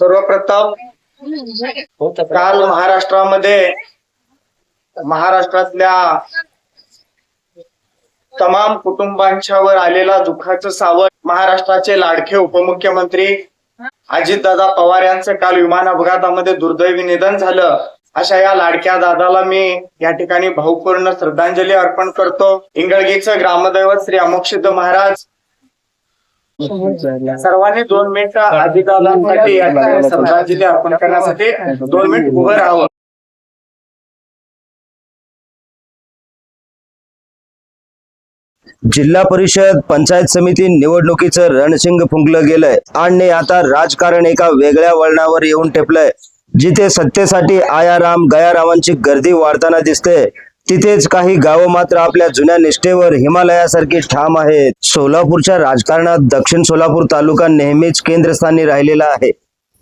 सर्वप्रथम काल महाराष्ट्रामध्ये महाराष्ट्रातल्या तमाम कुटुंबांच्यावर आलेला दुःखाचं सावट महाराष्ट्राचे लाडके उपमुख्यमंत्री अजितदादा पवार यांचं काल विमान अपघातामध्ये दुर्दैवी निधन झालं. अशा या लाडक्या दादाला मी या ठिकाणी भावपूर्ण श्रद्धांजली अर्पण करतो. इंगळगीचं ग्रामदैवत श्री अमोक्षित महाराज सर्वांनी दोन मिनिट ठिकाणी श्रद्धांजली अर्पण करण्यासाठी दोन मिनिट उभं राहावं. जिल्हा परिषद पंचायत समिती निवडणुकीचं रणशिंग फुंकलं गेलंय आणि आता राजकारण एका वेगळ्या वळणावर येऊन टेपलंय जिथे सत्तेसाठी आयाराम गयारामांची गर्दी वाढताना दिसते तिथेच काही गावं मात्र आपल्या जुन्या निष्ठेवर हिमालयासारखी ठाम आहेत. सोलापूरच्या राजकारणात दक्षिण सोलापूर तालुका नेहमीच केंद्रस्थानी राहिलेला आहे.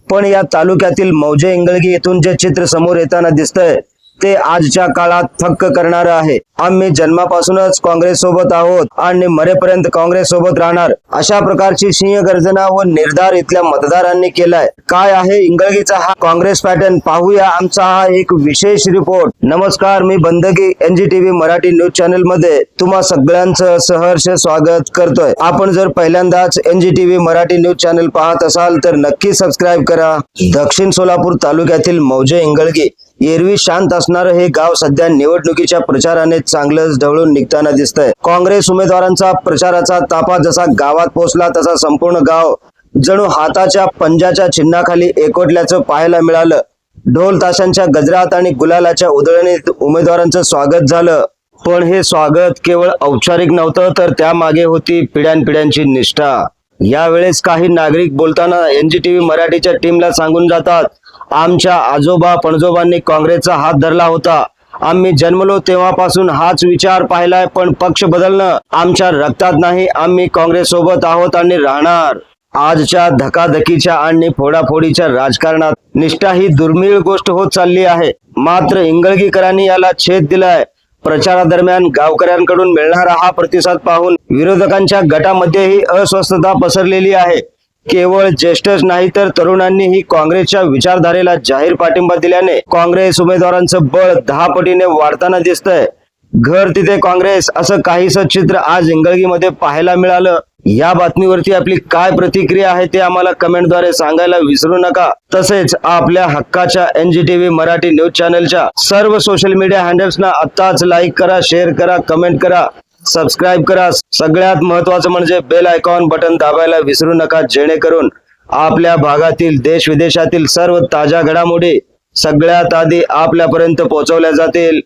पण या तालुक्यातील मौजे इंगळगी येथून जे चित्र समोर येताना दिसतंय ते आजच्या काळात थक्क करणार आहे. आम्ही जन्मापासूनच काँग्रेस सोबत आहोत आणि मरेपर्यंत काँग्रेस सोबत राहणार. अशा प्रकारची सिंह गर्जना व निर्धार इथल्या मतदारांनी केलाय. काय आहे इंगळगीचा हा काँग्रेस पॅटर्न? पाहूया आमचा हा एक विशेष रिपोर्ट. नमस्कार मी बंदगी एनजीटीव्ही मराठी न्यूज चॅनलमध्ये तुम्हा सगळ्यांचं सहर्ष स्वागत करतोय. आपण जर पहिल्यांदाच एनजीटीव्ही मराठी न्यूज चॅनल पाहत असाल तर नक्की सबस्क्राईब करा. दक्षिण सोलापूर तालुक्यातील मौजे इंगळगी. एरवी शांत असणारं हे गाव सध्या निवडणुकीच्या प्रचाराने चांगलंच ढवळून निघताना दिसतंय. काँग्रेस उमेदवारांचा प्रचाराचा तापा जसा गावात पोहोचला तसा संपूर्ण गाव जणू हाताच्या पंजाच्या चिन्हाखाली एकवटल्याचं पाहायला मिळालं. ढोल ताशांच्या गजरात आणि गुलालाच्या उधळणीत उमेदवारांचं स्वागत झालं. पण हे स्वागत केवळ औपचारिक नव्हतं तर त्यामागे होती पिढ्यानपिढ्यांची निष्ठा. यावेळेस काही नागरिक बोलताना एनजीटीव्ही मराठीच्या टीमला सांगून जातात आमच्या आजोबा पणजोबांनी काँग्रेसचा हात धरला होता. आम्ही जन्मलो तेव्हापासून हाच विचार पाहिलाय पण पक्ष बदलणं आमच्या रक्तात नाही. आम्ही काँग्रेस सोबत आहोत आणि राहणार. आजच्या धकाधकीच्या आणि फोडाफोडीच्या राजकारणात निष्ठा ही दुर्मिळ गोष्ट होत चालली आहे. मात्र इंगळगीकरांनी याला छेद दिलाय. प्रचारादरम्यान गावकऱ्यांकडून मिळणारा हा प्रतिसाद पाहून विरोधकांच्या गटामध्येही अस्वस्थता पसरलेली आहे. केवळ ज्येष्ठच नाही तर तरुणांनीही काँग्रेसच्या विचारधारेला जाहीर पाठिंबा दिल्याने काँग्रेस उमेदवारांचं बळ दहा पटीने वाढताना दिसतंय. घर तिथे काँग्रेस असं काहीसं चित्र आज इंगळगीमध्ये पाहायला मिळालं. या बातमीवरती आपली काय प्रतिक्रिया आहे ते आम्हाला कमेंटद्वारे सांगायला विसरू नका. तसेच आपल्या हक्काच्या एनजीटीव्ही मराठी न्यूज चॅनलच्या सर्व सोशल मीडिया हँडल्सना आत्ताच लाईक करा शेअर करा कमेंट करा. सबस्क्राईब करा. सगळ्यात महत्वाचं म्हणजे बेल आयकॉन बटन दाबायला विसरू नका. जेणेकरून आपल्या भागातील देश विदेशातील सर्व ताज्या घडामोडी सगळ्यात आधी आपल्यापर्यंत पोहोचवल्या जातील.